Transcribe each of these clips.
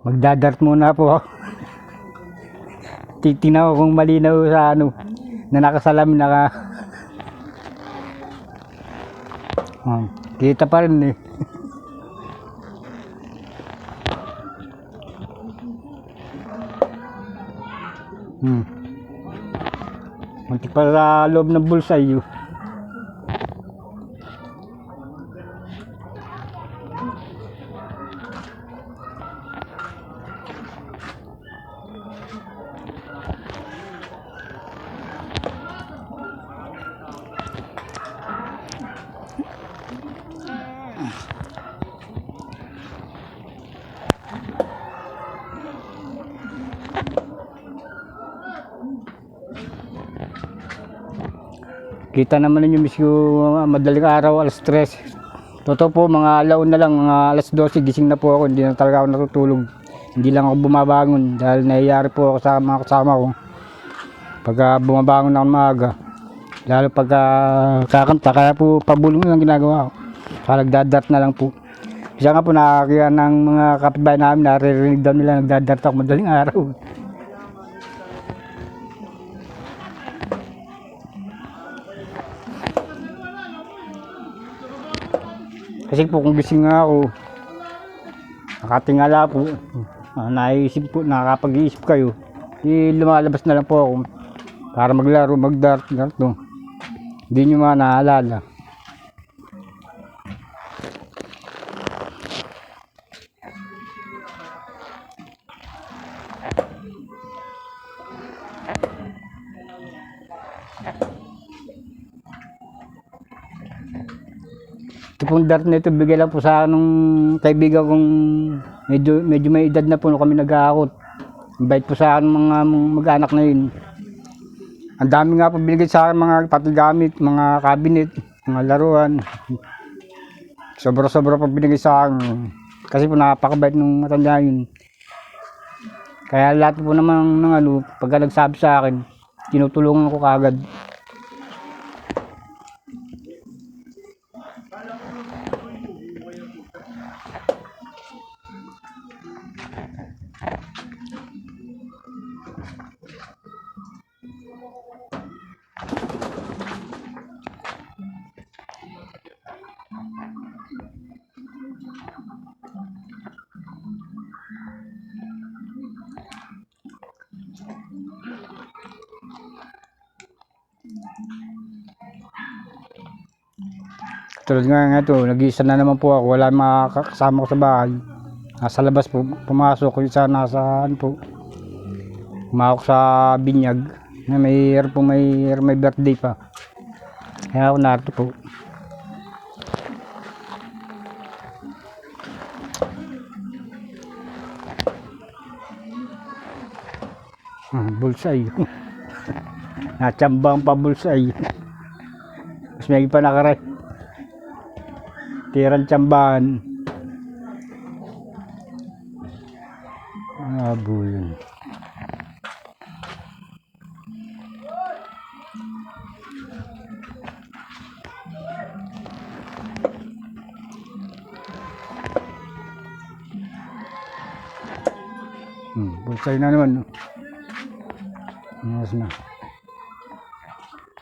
Magdadart muna po ako. Titingnan ko kung malinaw sa ano. Na nakasalamin naka... Oh, kita pa rin eh. Hmm. Munti pa sa loob ng bulsa yun. Kita naman ninyo mismo uh, madaling araw, alas 3. Totoo po, mga alaon na lang, mga alas 12, gising na po ako, hindi na talaga ako natutulog. Hindi lang ako bumabangon dahil nahiyari po ako sa mga kasama ko. Pagka bumabangon ako maaga, lalo pagka kakanta, kaya po pabulong lang ginagawa ko. Kaya nagdadart na lang po. Isa nga po nakakaya ng mga kapitbahay namin, naririnig daw nila nagdadart ako madaling araw. Kasi po kung gising nga ako, nakatingala po, ah, naisip po, nakakapag-iisip kayo, di lumalabas na lang po ako para maglaro, mag-dart, ganito. Hindi nyo mga naalala. Ito pong dart na ito, bigay lang po sa nung kaibigan kong medyo, medyo may edad na po nung kami nag-aakot. Invite po sa akin mga mag-anak na yun. Ang dami nga po binigay sa akin mga pati gamit, mga cabinet, mga laruan. Sobra-sobra po binigay sa akin. Kasi po napakabait nung matanda yun. Kaya lahat po naman ng ano, pagka nagsabi sa akin, tinutulungan ko kagad. Tulad nga nga ito, nag-iisa na naman po ako, wala mga kasama ko sa bahay. Nasa labas po, pumasok, yung isa nasa ano po, umawak sa binyag. Na may year po, may year, may birthday pa. Kaya ako narito po. Ah, bulsay. Natsambang pa bulsay. Mas may pa nakaray. Tirang tsambahan. Abo yun. Hmm, bulsay na naman. Ayos na.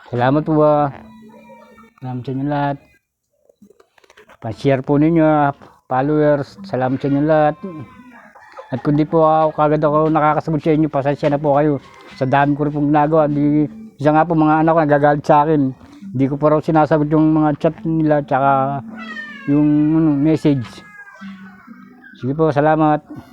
Salamat po. Salamat sa inyo lahat. Pa-share po ninyo, followers. Salamat sa inyo lahat. At kung di po ako, kagad ako nakakasagot sa inyo, pasensya na po kayo. Sa dami ko rin pong ginagawa. Di, isa nga po mga anak ko nagagalit sa akin. Hindi ko pa raw sinasagot yung mga chat nila, tsaka yung ano, message. Sige po, salamat.